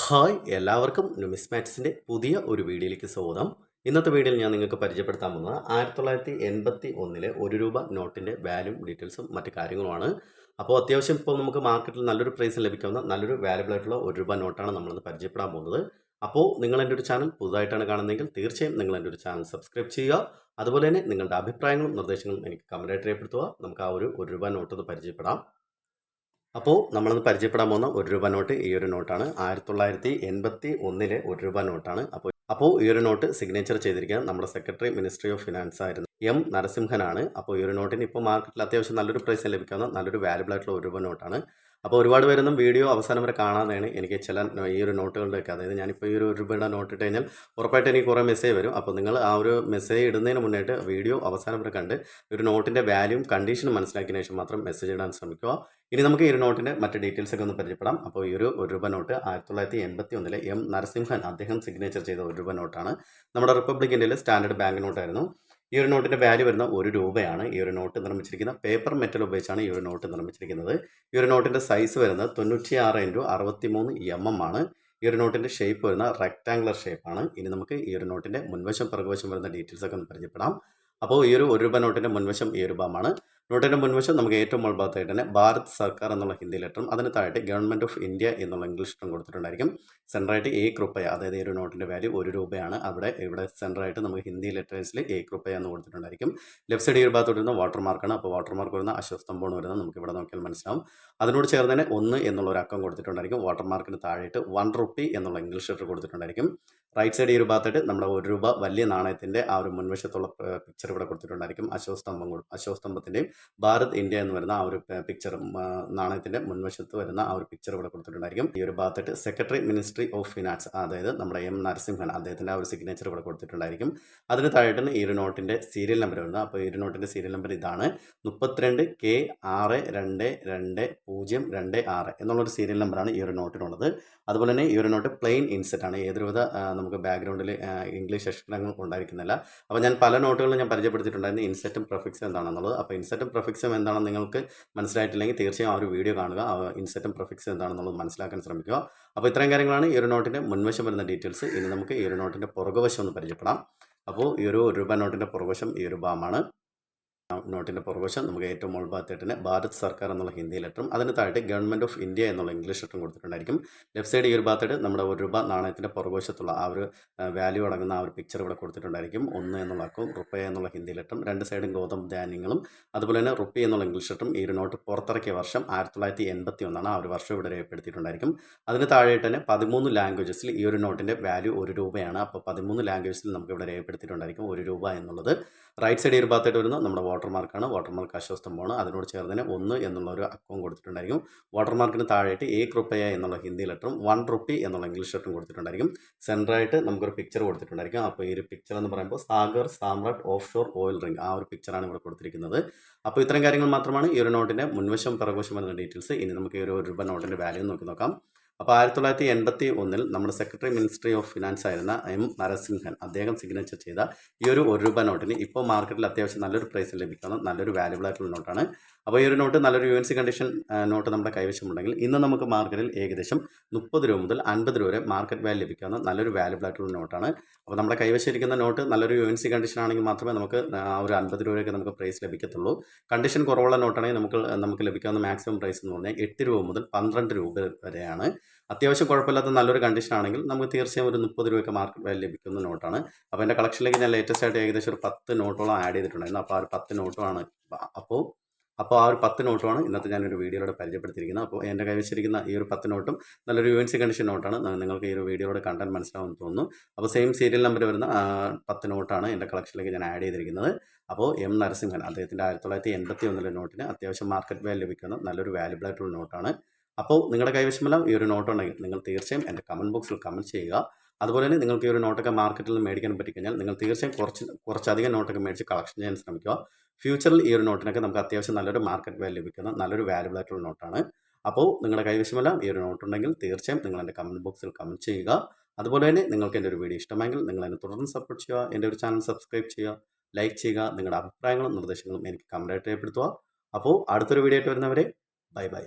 Hi എല്ലാവർക്കും ന്യൂമിസ്മാറ്റ്സിന്റെ പുതിയ ഒരു വീഡിയോയിലേക്ക് സ്വാഗതം. ഇന്നത്തെ വീഡിയോയിൽ ഞാൻ നിങ്ങൾക്ക് പരിചയപ്പെടുത്താൻ പോകുന്നത് ആയിരത്തി തൊള്ളായിരത്തി എൺപത്തി ഒന്നിലെ ഒരു രൂപ നോട്ടിന്റെ വാല്യൂ ഡീറ്റെയിൽസും മറ്റു കാര്യങ്ങളുമാണ്. അപ്പോൾ അത്യാവശ്യം ഇപ്പോൾ നമുക്ക് മാർക്കറ്റിൽ നല്ലൊരു പ്രൈസ് ലഭിക്കുന്ന നല്ലൊരു വാല്യബിൾ ആയിട്ടുള്ള ഒരു രൂപ നോട്ടാണ് നമ്മളിന്ന് പരിചയപ്പെടാൻ പോകുന്നത്. അപ്പോൾ നിങ്ങൾ എന്റെ ഒരു ചാനൽ പുതുതായിട്ടാണ് കാണുന്നതെങ്കിൽ തീർച്ചയായും നിങ്ങൾ എന്റെ ഒരു ചാനൽ സബ്സ്ക്രൈബ് ചെയ്യുക. അതുപോലെ തന്നെ നിങ്ങളുടെ അഭിപ്രായങ്ങളും നിർദ്ദേശങ്ങളും എനിക്ക് കമന്റായിട്ട് രേഖപ്പെടുത്തുക. നമുക്ക് ആ ഒരു ഒരു രൂപ നോട്ട് ഒന്ന് പരിചയപ്പെടാം. അപ്പോൾ നമ്മളിന്ന് പരിചയപ്പെടാൻ പോകുന്ന ഒരു രൂപ നോട്ട് ഈ ഒരു നോട്ടാണ്. ആയിരത്തി തൊള്ളായിരത്തി എൺപത്തി ഒന്നിലെ ഒരു രൂപ നോട്ടാണ്. അപ്പോൾ അപ്പോൾ ഈ ഒരു നോട്ട് സിഗ്നേച്ചർ ചെയ്തിരിക്കുന്നത് നമ്മുടെ സെക്രട്ടറി മിനിസ്ട്രി ഓഫ് ഫിനാൻസ് ആയിരുന്നു. എം നരസിംഹനാണ്. അപ്പോൾ ഈ ഒരു നോട്ടിന് ഇപ്പോൾ മാർക്കറ്റിൽ അത്യാവശ്യം നല്ലൊരു പ്രൈസ് ലഭിക്കാവുന്ന നല്ലൊരു വാല്യബിൾ ആയിട്ടുള്ള ഒരു രൂപ നോട്ടാണ് അപ്പോൾ ഒരുപാട് പേരൊന്നും വീഡിയോ അവസാനം വരെ കാണാതെയാണ് എനിക്ക് ചില ഈ ഒരു നോട്ടുകളുടെയൊക്കെ. അതായത് ഞാനിപ്പോൾ ഈ ഒരു രൂപയുടെ നോട്ട് ഇട്ട് കഴിഞ്ഞാൽ ഉറപ്പായിട്ട് എനിക്ക് കുറേ മെസ്സേജ് വരും. അപ്പോൾ നിങ്ങൾ ആ ഒരു മെസ്സേജ് ഇടുന്നതിന് മുന്നായിട്ട് വീഡിയോ അവസാനം വരെ കണ്ട് ഒരു നോട്ടിന്റെ വാല്യൂം കണ്ടീഷനും മനസ്സിലാക്കിയ ശേഷം മാത്രം മെസ്സേജ് ഇടാൻ ശ്രമിക്കുക. ഇനി നമുക്ക് ഈ ഒരു നോട്ടിന്റെ മറ്റ് ഡീറ്റെയിൽസ് ഒക്കെ ഒന്ന് പരിചയപ്പെടാം. അപ്പോൾ ഈ ഒരു ഒരു രൂപ നോട്ട് ആയിരത്തി തൊള്ളായിരത്തി എൺപത്തി ഒന്നിലെ എം നരസിംഹൻ അദ്ദേഹം സിഗ്നേച്ചർ ചെയ്ത ഒരു രൂപ നോട്ടാണ്. നമ്മുടെ റിപ്പബ്ലിക് ഇന്ത്യയിലെ സ്റ്റാൻഡേർഡ് ബാങ്ക് നോട്ടായിരുന്നു. ഈ ഒരു നോട്ടിന്റെ വാല്യൂ വരുന്ന ഒരു രൂപയാണ് ഈ ഒരു നോട്ട് നിർമ്മിച്ചിരിക്കുന്ന പേപ്പർ മെറ്റൽ ഉപയോഗിച്ചാണ് ഈ ഒരു നോട്ട് നിർമ്മിച്ചിരിക്കുന്നത്. ഈ ഒരു നോട്ടിന്റെ സൈസ് വരുന്നത് തൊണ്ണൂറ്റിയാറ് ഇന്റു അറുപത്തി മൂന്ന് എം എം ആണ്. ഈ ഒരു നോട്ടിന്റെ ഷേപ്പ് വരുന്ന റെക്ടാങ്കുലർ ഷേപ്പാണ് ഇനി നമുക്ക് ഈ ഒരു നോട്ടിന്റെ മുൻവശം പിറകുവശം വരുന്ന ഡീറ്റെയിൽസ് ഒക്കെ ഒന്ന് പരിചയപ്പെടാം. അപ്പോൾ ഈ ഒരു ഒരു രൂപ നോട്ടിന്റെ മുൻവശം ഈ രൂപമാണ്. നോട്ടിന്റെ മുൻവശം നമുക്ക് ഏറ്റവും മുൾഭാഗത്തായിട്ട് തന്നെ ഭാരത് സർക്കാർ എന്നുള്ള ഹിന്ദി ലെറ്ററും അതിന് താഴെ ഗവൺമെന്റ് ഓഫ് ഇന്ത്യ എന്നുള്ള ഇംഗ്ലീഷ് ലെറ്ററും കൊടുത്തിട്ടുണ്ടായിരിക്കും. സെന്ററായിട്ട് എ കൃപ്പയ അതായത് ഈ ഒരു നോട്ടിന്റെ വാല്യൂ ഒരു രൂപയാണ്. അവിടെ ഇവിടെ സെന്ററായിട്ട് നമുക്ക് ഹിന്ദി ലെറ്റേഴ്സിൽ എ കൃപ്പയ എന്ന് കൊടുത്തിട്ടുണ്ടായിരിക്കും. ലെഫ്റ്റ് സൈഡ് ഈ ഒരു ഭാഗത്തോട്ട് വരുന്ന വാട്ടർ മാർക്കാണ് അപ്പോൾ വാട്ടർ മാർക്ക് വരുന്ന അശ്വസ്തംഭമാണ് വരുന്നത്. നമുക്ക് ഇവിടെ നോക്കിയാൽ മനസ്സിലാവും. അതിനോട് ചേർന്ന് തന്നെ ഒന്ന് എന്നുള്ള ഒരു അക്കം കൊടുത്തിട്ടുണ്ടായിരിക്കും. വാട്ടർ മാർക്കിന് താഴെയിട്ട് വൺ റുപ്പി എന്നുള്ള ഇംഗ്ലീഷ് ലെറ്റർ കൊടുത്തിട്ടുണ്ടായിരിക്കും. റൈറ്റ് സൈഡ് ഈ ഒരു ഭാഗത്തായിട്ട് നമ്മുടെ ഒരു രൂപ വലിയ നാണയത്തിന്റെ ആ ഒരു മുൻവശത്തുള്ള പിക്ചർ ഇവിടെ കൊടുത്തിട്ടുണ്ടായിരിക്കും. അശോസ്തംഭം അശോസ്തംഭത്തിന്റെയും ഭാരത് ഇന്ത്യ എന്ന് വരുന്ന ആ ഒരു പിക്ചർ നാണയത്തിന്റെ മുൻവശത്ത് വരുന്ന ആ ഒരു പിക്ചർ ഇവിടെ കൊടുത്തിട്ടുണ്ടായിരിക്കും. ഈ ഒരു ഭാഗത്തായിട്ട് സെക്രട്ടറി മിനിസ്ട്രി ഓഫ് ഫിനാൻസ് അതായത് നമ്മുടെ എം നരസിംഹൻ അദ്ദേഹത്തിന്റെ ആ ഒരു സിഗ്നേച്ചർ ഇവിടെ കൊടുത്തിട്ടുണ്ടായിരിക്കും. അതിന് താഴെയാണ് ഈ ഒരു നോട്ടിന്റെ സീരിയൽ നമ്പർ വരുന്നത്. അപ്പോൾ ഈ ഒരു നോട്ടിന്റെ സീരിയൽ നമ്പർ ഇതാണ്. മുപ്പത്തിരണ്ട് കെ ആറ് രണ്ട് രണ്ട് പൂജ്യം രണ്ട് ആറ് എന്നുള്ളൊരു സീരിയൽ നമ്പറാണ് ഈ ഒരു നോട്ടിനുള്ളത് അതുപോലെ തന്നെ ഈ ഒരു നോട്ട് പ്ലെയിൻ ഇൻസെറ്റ് ആണ്. ഏതൊരു വിധ നമുക്ക് ബാക്ക്ഗ്രൗണ്ടിൽ ഇംഗ്ലീഷ് അക്ഷരങ്ങൾ ഉണ്ടായിരിക്കുന്നില്ല. അപ്പോൾ ഞാൻ പല നോട്ടുകളും ഞാൻ പരിചയപ്പെടുത്തിയിട്ടുണ്ടായിരുന്നു. ഇൻസെറ്റും പ്രൊഫിക്സും എന്താണെന്നുള്ളത്. അപ്പോൾ ഇൻസെറ്റും പ്രൊഫിക്സും എന്താണെന്ന് നിങ്ങൾക്ക് മനസ്സിലായിട്ടില്ലെങ്കിൽ തീർച്ചയായും ആ ഒരു വീഡിയോ കാണുക. ഇൻസെറ്റും പ്രൊഫിക്സും എന്താണെന്നുള്ളത് മനസ്സിലാക്കാൻ ശ്രമിക്കുക. അപ്പോൾ ഇത്രയും കാര്യങ്ങളാണ് ഈ ഒരു നോട്ടിന്റെ മുൻവശം വരുന്ന ഡീറ്റെയിൽസ് ഇനി നമുക്ക് ഈ ഒരു നോട്ടിന്റെ പുറകുവശം ഒന്ന് പരിചയപ്പെടാം. അപ്പോൾ ഈ ഒരു രൂപ നോട്ടിന്റെ പുറകുവശം ഈ ഒരു ബാമാണ് നോട്ടിന്റെ പുറകുവശം നമുക്ക് ഏറ്റവും മുകൾ ഭാഗത്തായിട്ട് ഭാരത് സർക്കാർ എന്നുള്ള ഹിന്ദി ലെറ്ററും അതിന് താഴെ ഗവൺമെന്റ് ഓഫ് ഇന്ത്യ എന്നുള്ള ഇംഗ്ലീഷ് ലെറ്ററും കൊടുത്തിട്ടുണ്ടായിരിക്കും. ലെഫ്റ്റ് സൈഡ് ഈ ഒരു ഭാഗത്തായിട്ട് നമ്മുടെ ഒരു രൂപ നാണയത്തിന്റെ പുറകുവശത്തുള്ള ആ ഒരു വാല്യൂ അടങ്ങുന്ന ആ ഒരു പിക്ചർ ഇവിടെ കൊടുത്തിട്ടുണ്ടായിരിക്കും. ഒന്ന് എന്നുള്ള അക്കവും റുപ്പയ എന്നുള്ള ഹിന്ദി ലെറ്ററും രണ്ട് സൈഡും ഗോതമ്പ് ധാന്യങ്ങളും അതുപോലെ തന്നെ റുപ്പി എന്നുള്ള ഇംഗ്ലീഷ് ലെറ്ററും ഈ ഒരു നോട്ട് പുറത്തിറക്കിയ വർഷം ആയിരത്തി തൊള്ളായിരത്തി എൺപത്തി ഒന്നാണ് ആ ഒരു വർഷം ഇവിടെ രേഖപ്പെടുത്തിയിട്ടുണ്ടായിരിക്കും. അതിന് താഴെയായിട്ട് തന്നെ പതിമൂന്ന് ലാംഗ്വേജസിൽ ഈ ഒരു നോട്ടിന്റെ വാല്യൂ ഒരു രൂപയാണ്. അപ്പോൾ പതിമൂന്ന് ലാംഗ്വേജസിൽ നമുക്ക് ഇവിടെ രേഖപ്പെടുത്തിയിട്ടുണ്ടായിരിക്കും ഒരു രൂപ എന്നുള്ളത്. റൈറ്റ് സൈഡ് ഈ ഒരു ഭാഗത്തായിട്ട് വരുന്ന നമ്മുടെ വാട്ടർ മാർക്കാണ് വാട്ടർ മാർക്ക് അശ്വസ്തംഭമാണ്. അതിനോട് ചേർന്ന് ഒന്ന് എന്നുള്ള ഒരു അക്കവും കൊടുത്തിട്ടുണ്ടായിരിക്കും. വാട്ടർമാർക്കിന് താഴെയായിട്ട് എ റുപ്പയ എന്നുള്ള ഹിന്ദി ലെറ്ററും വൺ റുപ്പി എന്നുള്ള ഇംഗ്ലീഷ് ലെറ്ററും കൊടുത്തിട്ടുണ്ടായിരിക്കും. സെന്ററായിട്ട് നമുക്കൊരു പിക്ചർ കൊടുത്തിട്ടുണ്ടായിരിക്കും. അപ്പോൾ ഈ ഒരു പിക്ചർ എന്ന് പറയുമ്പോൾ Sagar Samrat offshore oil rig ആ ഒരു പിക്ചറാണ് ഇവിടെ കൊടുത്തിരിക്കുന്നത്. അപ്പോൾ ഇത്തരം കാര്യങ്ങൾ മാത്രമാണ് ഈ ഒരു നോട്ടിന്റെ മുൻവശം പിറകുവശം വരുന്ന ഡീറ്റെയിൽസ് ഇനി നമുക്ക് ഈ ഒരു രൂപ നോട്ടിന്റെ വാല്യൂ നോക്കി നോക്കാം. അപ്പോൾ ആയിരത്തി തൊള്ളായിരത്തി എൺപത്തി ഒന്നിൽ നമ്മുടെ സെക്രട്ടറി മിനിസ്ട്രി ഓഫ് ഫിനാൻസ് ആയിരുന്ന എം നരസിംഹൻ അദ്ദേഹം സിഗ്നേച്ചർ ചെയ്ത ഈ ഒരു ഒരു രൂപ നോട്ടിന് ഇപ്പോൾ മാർക്കറ്റിൽ അത്യാവശ്യം നല്ലൊരു പ്രൈസിൽ ലഭിക്കുന്ന. നല്ലൊരു വാല്യുബിൾ ആയിട്ടുള്ള നോട്ടാണ്. അപ്പോൾ ഈ ഒരു നോട്ട് നല്ലൊരു U N C condition note നമ്മുടെ കൈവശമുണ്ടെങ്കിൽ ഇന്ന് നമുക്ക് മാർക്കറ്റിൽ ഏകദേശം മുപ്പത് രൂപ മുതൽ അൻപത് രൂപ വരെ മാർക്കറ്റ് വാല്യൂ ലഭിക്കുന്ന നല്ലൊരു വാല്യുബിൾ ആയിട്ടുള്ള നോട്ടാണ്. അപ്പോൾ നമ്മുടെ കൈവശം ഇരിക്കുന്ന നോട്ട് നല്ലൊരു യു എൻ സി കണ്ടീഷൻ ആണെങ്കിൽ മാത്രമേ നമുക്ക് ആ ഒരു അൻപത് രൂപയൊക്കെ നമുക്ക് പ്രൈസ് ലഭിക്കത്തുള്ളൂ. കണ്ടീഷൻ കുറവുള്ള നോട്ടാണെങ്കിൽ നമുക്ക് നമുക്ക് ലഭിക്കാവുന്ന മാക്സിമം പ്രൈസ് എന്ന് പറഞ്ഞാൽ എട്ട് രൂപ മുതൽ പന്ത്രണ്ട് രൂപ വരെയാണ്. അത്യാവശ്യം കുഴപ്പമില്ലാത്ത നല്ലൊരു കണ്ടീഷൻ ആണെങ്കിൽ നമുക്ക് തീർച്ചയായും ഒരു മുപ്പത് രൂപയ്ക്ക് മാർക്കറ്റ് വാല്യൂ ലഭിക്കുന്ന നോട്ടാണ് അപ്പോൾ എന്റെ കളക്ഷനിലേക്ക് ഞാൻ ലേറ്റസ്റ്റ് ആയിട്ട് ഏകദേശം ഒരു പത്ത് നോട്ടോളം ആഡ് ചെയ്തിട്ടുണ്ടായിരുന്നു. അപ്പോൾ ആ ഒരു പത്ത് നോട്ടുമാണ് അപ്പോൾ അപ്പോൾ ആ ഒരു പത്ത് നോട്ടുമാണ് ഇന്നത്തെ ഞാനൊരു വീഡിയോയിലൂടെ പരിചയപ്പെടുത്തിയിരിക്കുന്നത്. അപ്പോൾ എന്റെ കൈവശിരിക്കുന്ന ഈ ഒരു പത്ത് നോട്ടും നല്ലൊരു യു എൻ സി കണ്ടീഷൻ നോട്ടാണ് നിങ്ങൾക്ക് ഈ ഒരു വീഡിയോയുടെ കണ്ടന്റ് മനസ്സിലാവുമെന്ന് തോന്നുന്നു. അപ്പോൾ സെയിം സീരിയൽ നമ്പർ വരുന്ന പത്ത് നോട്ടാണ് എന്റെ കളക്ഷനിലേക്ക് ഞാൻ ആഡ് ചെയ്തിരിക്കുന്നത്. അപ്പോൾ എം നരസിംഹൻ അദ്ദേഹത്തിന്റെ ആയിരത്തി തൊള്ളായിരത്തി എൺപത്തി ഒന്നിലെ നോട്ടിന് അത്യാവശ്യം മാർക്കറ്റ് വാല്യൂ ലഭിക്കുന്ന നല്ലൊരു വാല്യുബിൾ ആയിട്ടുള്ള നോട്ടാണ് അപ്പോൾ നിങ്ങളുടെ കൈവശമെല്ലാം ഈ ഒരു നോട്ട് ഉണ്ടെങ്കിൽ നിങ്ങൾ തീർച്ചയായും എന്റെ കമന്റ് ബോക്സിൽ കമന്റ് ചെയ്യുക. അതുപോലെ തന്നെ നിങ്ങൾക്ക് ഈ ഒരു നോട്ടൊക്കെ മാർക്കറ്റിൽ നിന്ന് മേടിക്കാൻ പറ്റിക്കഴിഞ്ഞാൽ നിങ്ങൾ തീർച്ചയായും കുറച്ച് കുറച്ചധികം നോട്ടൊക്കെ മേടിച്ച് കളക്ഷൻ ചെയ്യാൻ ശ്രമിക്കുക. ഫ്യൂച്ചറിൽ ഈ ഒരു നോട്ടിനൊക്കെ നമുക്ക് അത്യാവശ്യം നല്ലൊരു മാർക്കറ്റ് വാല്യൂ ലഭിക്കുന്ന നല്ലൊരു വാല്യൂബിൾ ആയിട്ടുള്ള നോട്ടാണ്. അപ്പോൾ നിങ്ങളുടെ കൈവശമെല്ലാം ഈ ഒരു നോട്ട് ഉണ്ടെങ്കിൽ തീർച്ചയായും നിങ്ങൾ എന്റെ കമന്റ് ബോക്സിൽ കമന്റ് ചെയ്യുക. അതുപോലെ തന്നെ നിങ്ങൾക്ക് എന്റെ ഒരു വീഡിയോ ഇഷ്ടമെങ്കിൽ നിങ്ങൾ എന്നെ തുടർന്ന് സപ്പോർട്ട് ചെയ്യുക. എന്റെ ഒരു ചാനൽ സബ്സ്ക്രൈബ് ചെയ്യുക ലൈക്ക് ചെയ്യുക നിങ്ങളുടെ അഭിപ്രായങ്ങളും നിർദ്ദേശങ്ങളും എനിക്ക് കമന്റായിട്ട് രേഖപ്പെടുത്തുക. അപ്പോൾ അടുത്തൊരു വീഡിയോ ആയിട്ട് വരുന്നവരെ ബൈ ബൈ